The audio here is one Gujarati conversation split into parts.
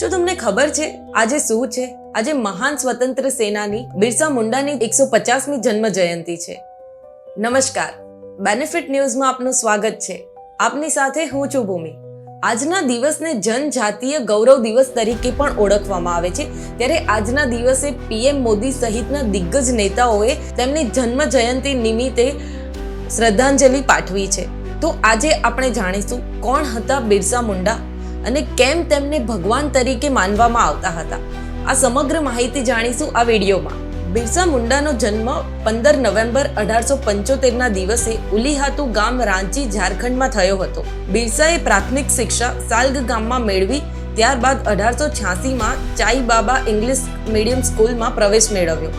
શું તમને ખબર છે? આજે શું છે? આજે મહાન સ્વતંત્ર સેનાની બિરસા મુંડાની એકસો પચાસમી જન્મ જયંતિ છે. નમસ્કાર. બેનિફિટ ન્યૂઝમાં આપનું સ્વાગત છે. આપની સાથે હું છું ભૂમિ. આજના દિવસને જનજાતીય ગૌરવ દિવસ તરીકે પણ ઓળખવામાં આવે છે. ત્યારે આજના દિવસે પીએમ મોદી સહિતના દિગ્ગજ નેતાઓએ તેમની જન્મ જયંતિ નિમિત્તે શ્રદ્ધાંજલિ પાઠવી છે. તો આજે આપણે જાણીશું કોણ હતા બિરસા મુંડા? અને કેમ તેમને ભગવાન તરીકે માનવામાં આવતા હતા. આ સમગ્ર માહિતી જાણીશું આ વિડીયોમાં. બિરસા મુંડાનો જન્મ પંદર નવેમ્બર અઢારસો પંચોતેરના દિવસે ઉલીહાતુ ગામ રાંચી, ઝારખંડમાં થયો હતો. બિરસાએ પ્રાથમિક શિક્ષા સાલ્ગ ગામમાં મેળવી, ત્યારબાદ અઢારસો છ્યાસીમાં ચાઈ બાબા ઇંગ્લિશ મીડિયમ સ્કૂલમાં પ્રવેશ મેળવ્યો.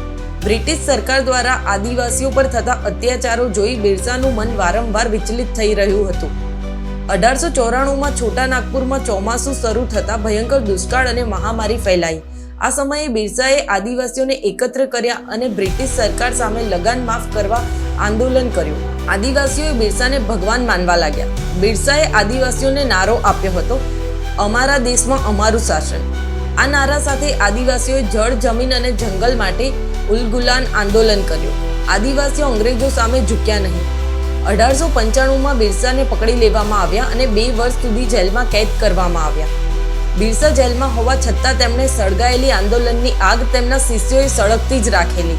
બ્રિટિશ સરકાર દ્વારા આદિવાસીઓ પર થતા અત્યાચારો જોઈ બિરસાનું મન વારંવાર વિચલિત થઈ રહ્યું હતું. અઢારસો ચોરાણુંમાં છોટા નાગપુરમાં ચોમાસું શરૂ થતાં ભયંકર દુષ્કાળ અને મહામારી ફેલાઈ. આ સમયે બિરસાએ આદિવાસીઓને એકત્ર કર્યા અને બ્રિટિશ સરકાર સામે લગાન માફ કરવા આંદોલન કર્યું. આદિવાસીઓએ બિરસાને ભગવાન માનવા લાગ્યા. બિરસાએ આદિવાસીઓને નારો આપ્યો હતો, અમારા દેશમાં અમારું શાસન. આ નારા સાથે આદિવાસીઓએ જળ, જમીન અને જંગલ માટે ઉલગુલાન આંદોલન કર્યું. આદિવાસીઓ અંગ્રેજો સામે ઝૂક્યા નહીં. અઢારસો પંચાણુંમાં બિરસાને પકડી લેવામાં આવ્યા અને બે વર્ષ સુધી જેલમાં કેદ કરવામાં આવ્યા. બિરસા જેલમાં હોવા છતાં તેમણે સળગાયેલી આંદોલનની આગ તેમના શિષ્યોએ સળગતી જ રાખેલી.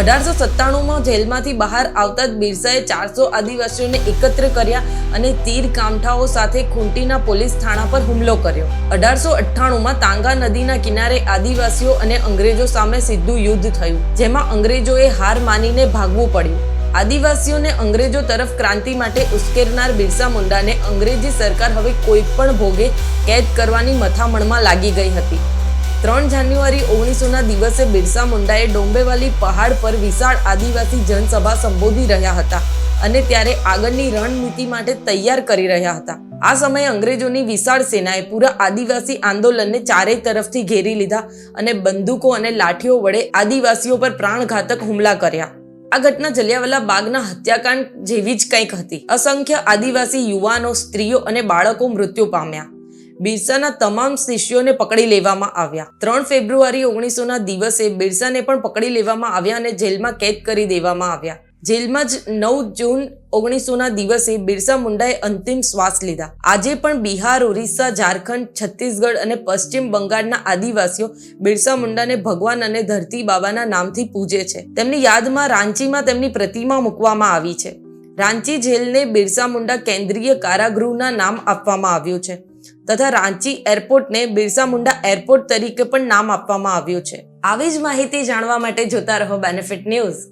અઢારસો સત્તાણુંમાં જેલમાંથી બહાર આવતા જ બિરસાએ ચારસો આદિવાસીઓને એકત્ર કર્યા અને તીર કામઠાઓ સાથે ખૂંટીના પોલીસ થાણા પર હુમલો કર્યો. અઢારસો અઠ્ઠાણુંમાં તાંગા નદીના કિનારે આદિવાસીઓ અને અંગ્રેજો સામે સીધું યુદ્ધ થયું, જેમાં અંગ્રેજોએ હાર માનીને ભાગવું પડ્યું. આદિવાસીઓને અંગ્રેજો તરફ ક્રાંતિ માટે ઉશ્કેરનાર બિરસા મુંડાને અંગ્રેજી સરકાર હવે કોઈ પણ ભોગે કેદ કરવાની મથામણમાં લાગી ગઈ હતી. ત્રણ જાન્યુઆરી ઓગણીસોના દિવસે બિરસા મુંડાએ ડોંબેવાલી પહાડ પર વિશાળ આદિવાસી જનસભા સંબોધી રહ્યા હતા અને ત્યારે આગળની રણનીતિ માટે તૈયાર કરી રહ્યા હતા. આ સમયે અંગ્રેજોની વિશાળ સેનાએ પૂરા આદિવાસી આંદોલનને ચારેય તરફથી ઘેરી લીધા અને બંદૂકો અને લાઠીઓ વડે આદિવાસીઓ પર પ્રાણઘાતક હુમલા કર્યા. આ ઘટના જલિયાવાલા બાગના હત્યાકાંડ જેવી જ કંઈક હતી. અસંખ્ય આદિવાસી યુવાનો, સ્ત્રીઓ અને બાળકો મૃત્યુ પામ્યા. બિરસાના તમામ શિષ્યોને પકડી લેવામાં આવ્યા. ત્રણ ફેબ્રુઆરી ઓગણીસોના દિવસે બિરસાને પણ પકડી લેવામાં આવ્યા અને જેલમાં કેદ કરી દેવામાં આવ્યા. જેલમાં જ નવ જૂન ઓગણીસોના દિવસે બિરસા મુંડાએ અંતિમ શ્વાસ લીધા. આજે પણ બિહાર, ઓરિસ્સા, ઝારખંડ, છત્તીસગઢ અને પશ્ચિમ બંગાળના આદિવાસીઓ બિરસા મુંડાને ભગવાન અને ધરતી બાબાના નામથી પૂજે છે. તેમની યાદમાં રાંચીમાં તેમની પ્રતિમા મૂકવામાં આવી છે. રાંચી જેલને બિરસા મુંડા કેન્દ્રીય કારાગૃહના નામ આપવામાં આવ્યું છે તથા રાંચી એરપોર્ટને બિરસા મુંડા એરપોર્ટ તરીકે પણ નામ આપવામાં આવ્યું છે. આવી જ માહિતી જાણવા માટે જોતા રહો બેનિફિટ ન્યૂઝ